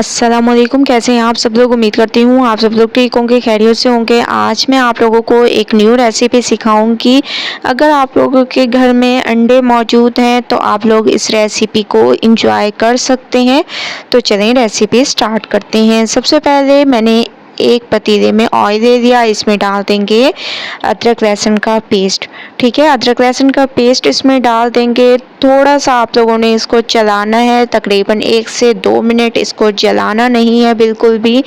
असलकुम कैसे हैं आप? सब लोग उम्मीद करती हूँ आप सब लोग ठीक होंगे, खैरियत से होंगे। आज मैं आप लोगों को एक न्यू रेसिपी सिखाऊँगी। अगर आप लोगों के घर में अंडे मौजूद हैं तो आप लोग इस रेसिपी को इंजॉय कर सकते हैं। तो चलें रेसिपी स्टार्ट करते हैं। सबसे पहले मैंने एक पतीले में ऑयल दे दिया, इसमें डाल देंगे अदरक लहसुन का पेस्ट ठीक है? अदरक लहसुन का पेस्ट इसमें डाल देंगे। थोड़ा सा आप लोगों ने इसको चलाना है, तकरीबन एक से दो मिनट इसको जलाना नहीं है बिल्कुल भी।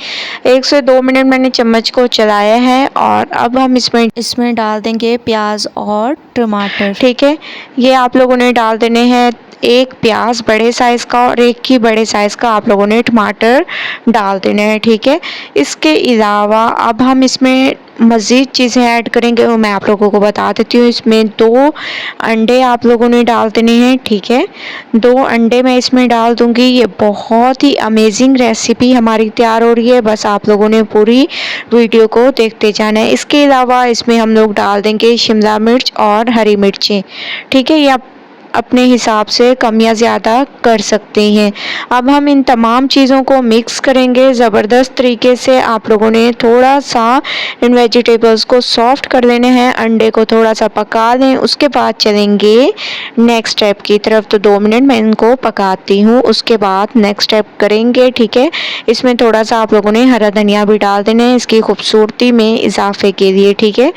एक से दो मिनट मैंने चम्मच को चलाया है और अब हम इसमें इसमें डाल देंगे प्याज और टमाटर। ठीक है? ये आप लोगों ने डाल देने हैं एक प्याज बड़े साइज़ का और एक ही बड़े साइज़ का आप लोगों ने टमाटर डाल देना है, ठीक है? इसके अलावा अब हम इसमें मज़ीद चीज़ें ऐड करेंगे, वो मैं आप लोगों को बता देती हूँ। इसमें दो अंडे आप लोगों ने डाल देने हैं, ठीक है? दो अंडे मैं इसमें डाल दूँगी। ये बहुत ही अमेजिंग रेसिपी हमारी तैयार हो रही है। बस आप लोगों ने पूरी वीडियो को देखते जाना है। इसके अलावा इसमें हम लोग डाल देंगे शिमला मिर्च और हरी मिर्चें, ठीक है? ये आप अपने हिसाब से कम या ज़्यादा कर सकते हैं। अब हम इन तमाम चीज़ों को मिक्स करेंगे। ज़बरदस्त तरीके से आप लोगों ने थोड़ा सा इन वेजिटेबल्स को सॉफ्ट कर लेने हैं। अंडे को थोड़ा सा पका लें उसके बाद चलेंगे नेक्स्ट स्टेप की तरफ़। तो दो मिनट मैं इनको पकाती हूँ। उसके बाद नेक्स्ट स्टेप करेंगे, ठीक है? इसमें थोड़ा सा आप लोगों ने हरा धनिया भी डाल देना है। इसकी खूबसूरती में इजाफे के लिए, ठीक है?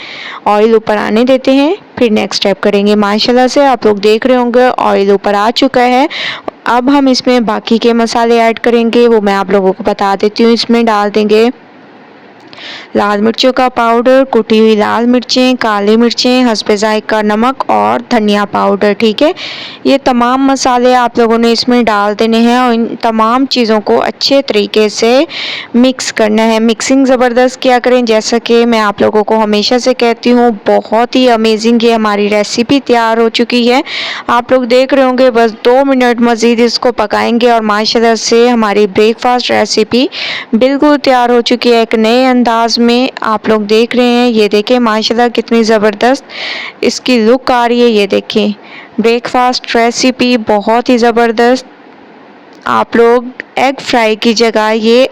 ऑयल ऊपर आने देते हैं। फिर नेक्स्ट स्टेप करेंगे। माशाल्लाह से आप लोग देख रहे होंगे ऑयल ऊपर आ चुका है। अब हम इसमें बाकी के मसाले ऐड करेंगे, वो मैं आप लोगों को बता देती हूँ। इसमें डाल देंगे लाल मिर्चों का पाउडर, कुटी हुई लाल मिर्चें, काली मिर्चें हंसपे का नमक और धनिया पाउडर, ठीक है? ये तमाम मसाले आप लोगों ने इसमें डाल देने हैं और इन तमाम चीज़ों को अच्छे तरीके से मिक्स करना है। मिक्सिंग ज़बरदस्त किया करें, जैसा कि मैं आप लोगों को हमेशा से कहती हूँ, बहुत ही अमेजिंग ये हमारी रेसिपी तैयार हो चुकी है। आप लोग देख रहे होंगे, बस दो मिनट मज़ीद इसको पकाएँगे और माशाल्लाह से हमारी ब्रेकफास्ट रेसिपी बिल्कुल तैयार हो चुकी है। एक नए अंदाज में आप लोग देख रहे हैं। ये देखें, माशाल्लाह कितनी ज़बरदस्त इसकी लुक आ रही है। ये देखें ब्रेकफास्ट रेसिपी बहुत ही ज़बरदस्त। आप लोग एग फ्राई की जगह ये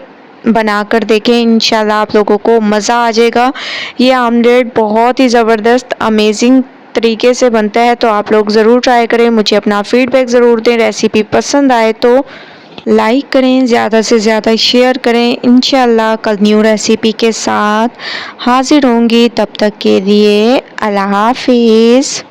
बनाकर देखें, इंशाल्लाह आप लोगों को मज़ा आ जाएगा। ये आमलेट बहुत ही ज़बरदस्त अमेजिंग तरीके से बनता है तो आप लोग ज़रूर ट्राई करें। मुझे अपना फीडबैक ज़रूर दें। रेसिपी पसंद आए तो लाइक करें, ज़्यादा से ज़्यादा शेयर करें। इन कल न्यू रेसिपी के साथ हाजिर होंगी। तब तक के लिए अल्लाह हाफिज़।